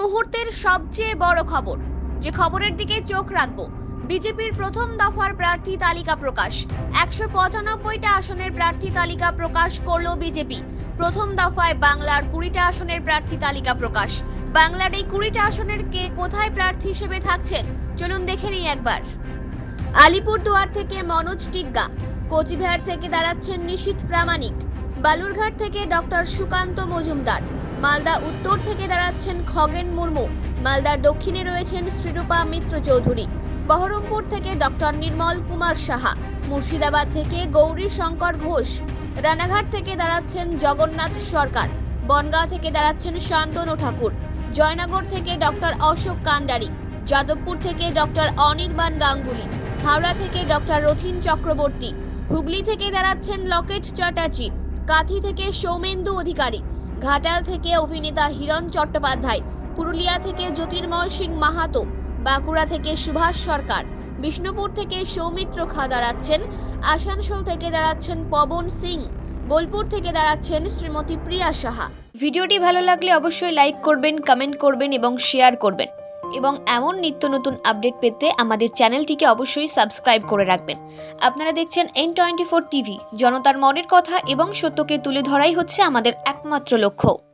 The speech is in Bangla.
মুহূর্তের সবচেয়ে বড় খবর। যে খবরের দিকে চোখ রাখব, বিজেপির প্রথম দফার প্রার্থী তালিকা প্রকাশ। একশো পঁচানব্বইটা আসনের প্রার্থী তালিকা প্রকাশ করল বিজেপি। প্রথম দফায় বাংলার কুড়িটা আসনের প্রার্থী তালিকা প্রকাশ। বাংলার এই কুড়িটা আসনের কে কোথায় প্রার্থী হিসেবে থাকছেন, চলুন দেখে নিই একবার। আলিপুরদুয়ার থেকে মনোজ টিগ্গা, কোচবিহার থেকে দাঁড়াচ্ছেন নিশীথ প্রামাণিক, বালুরঘাট থেকে ডক্টর সুকান্ত মজুমদার। মালদা উত্তর থেকে দাঁড়াচ্ছেন খগেন মুর্মু। মালদার দক্ষিণে রয়েছেন শ্রীরূপা মিত্র চৌধুরী। বহরমপুর থেকে ডক্টর নির্মল কুমার সাহা। মুর্শিদাবাদ থেকে গৌরী শঙ্কর ঘোষ। রানাঘাট থেকে দাঁড়াচ্ছেন জগন্নাথ সরকার। বনগাঁ থেকে দাঁড়াচ্ছেন শান্তনু ঠাকুর। জয়নগর থেকে ডক্টর অশোক কান্ডারি। যাদবপুর থেকে ডক্টর অনির্বাণ গাঙ্গুলি। হাওড়া থেকে ডক্টর রথিন চক্রবর্তী। হুগলি থেকে দাঁড়াচ্ছেন লকেট চ্যাটার্জি। কাথি থেকে সৌমেন্দু অধিকারী। ঘাটাল থেকে অভিনেতা হিরণ চট্টোপাধ্যায়, পুরুলিয়া থেকে জ্যোতির্ময় সিং মাহাতো, বাঁকুড়া থেকে সুভাষ সরকার, বিষ্ণুপুর থেকে সৌমিত্র খা দাঁড়াচ্ছেন, আসানসোল থেকে দাঁড়াচ্ছেন পবন সিং, বোলপুর থেকে দাঁড়াচ্ছেন শ্রীমতী প্রিয়া সাহা। ভিডিওটি ভালো লাগলে অবশ্যই লাইক করবেন, কমেন্ট করবেন এবং শেয়ার করবেন। এবং এমন নিত্য নতুন আপডেট পেতে আমাদের চ্যানেলটিকে অবশ্যই সাবস্ক্রাইব করে রাখবেন। আপনারা দেখছেন এন টোয়েন্টি ফোর টিভি জনতার মনের কথা এবং সত্যকে তুলে ধরাই হচ্ছে আমাদের একমাত্র লক্ষ্য।